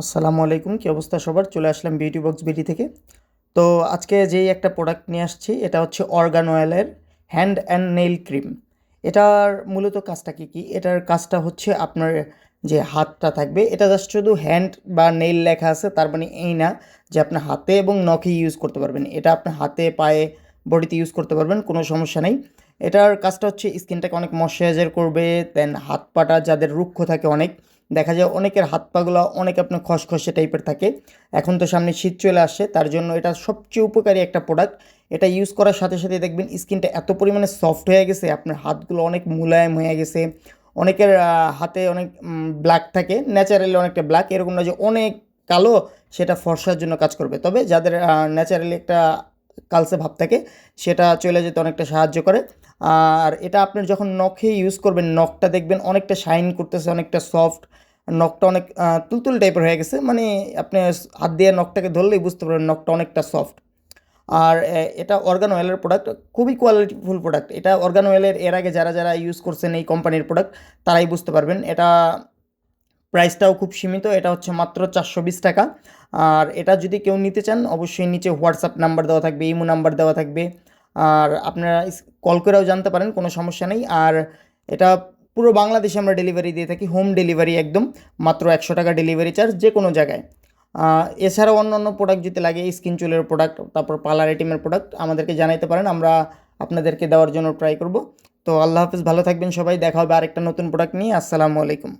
আসসালামু আলাইকুম, কী অবস্থা সবার? চলে আসলাম বিউটি বক্স বিডি থেকে। তো আজকে যেই একটা প্রোডাক্ট নিয়ে আসছি, এটা হচ্ছে অর্গান অয়েলের হ্যান্ড অ্যান্ড নেইল ক্রিম এটার মূলত কাজটা কী কী? এটার কাজটা হচ্ছে আপনার যে হাতটা থাকবে, এটা জাস্ট শুধু হ্যান্ড বা নেইল লেখা আছে, তার মানে এই না যে আপনি হাতে এবং নখে ইউজ করতে পারবেন। এটা আপনি হাতে, পায়ে, বডিতে ইউজ করতে পারবেন, কোনো সমস্যা নেই। এটার কাজটা হচ্ছে স্কিনটাকে অনেক ময়শ্চারাইজার করবে দেন হাত পাটা যাদের রুক্ষ থাকে অনেক দেখা যায় অনেকের হাত পাগুলো অনেক আপনার খসখসে টাইপের থাকে। এখন তো সামনে শীত চলে আসছে, তার জন্য এটা সবচেয়ে উপকারী একটা প্রোডাক্ট এটা ইউজ করার সাথে সাথে দেখবেন স্কিনটা এত পরিমাণে সফট হয়ে গেছে, আপনার হাতগুলো অনেক মুলায়ম হয়ে গেছে। অনেকের হাতে অনেক ব্ল্যাক থাকে ন্যাচারালি অনেকটা ব্ল্যাক এরকম না যে অনেক কালো সেটা ফর্সার জন্য কাজ করবে। তবে যাদের ন্যাচারালি একটা কালসে ভাব থাকে, সেটা চলে যেতে অনেকটা সাহায্য করে। আর এটা আপনি যখন নখে ইউজ করবেন, নখটা দেখবেন অনেকটা শাইন করতেছে, অনেকটা সফট নখটা অনেক তুলতুল টাইপের হয়ে গেছে। মানে আপনি হাত দিয়ে নখটাকে ধরলেই বুঝতে পারবেন নখটা অনেকটা সফট আর এটা অর্গান অয়েলের প্রোডাক্ট খুবই কোয়ালিটিফুল প্রোডাক্ট এটা অর্গান অয়েলের এর আগে যারা যারা ইউজ করছেন এই কোম্পানির প্রোডাক্ট তারাই বুঝতে পারবেন। এটা প্রাইসটাও খুব সীমিত, এটা হচ্ছে মাত্র চারশো বিশ টাকা। আর এটা যদি কেউ নিতে চান, অবশ্যই নিচে হোয়াটসঅ্যাপ নাম্বার দেওয়া থাকবে ইমো নাম্বার দেওয়া থাকবে। আর আপনারা কল করেও জানতে পারেন, কোনো সমস্যা নেই। আর এটা পুরো বাংলাদেশে আমরা ডেলিভারি দিয়ে থাকি, হোম ডেলিভারি একদম, মাত্র একশো টাকা ডেলিভারি চার্জ যে কোনো জায়গায় এছাড়াও অন্য অন্য প্রোডাক্ট যদি লাগে স্কিন চুলের প্রোডাক্ট তারপর পার্লার আইটেমের প্রোডাক্ট আমাদেরকে জানাইতে পারেন, আমরা আপনাদেরকে দেওয়ার জন্য ট্রাই করব। তো আল্লাহ হাফিজ, ভালো থাকবেন সবাই, দেখা হবে আরেকটা নতুন প্রোডাক্ট নিয়ে। আসসালামু আলাইকুম।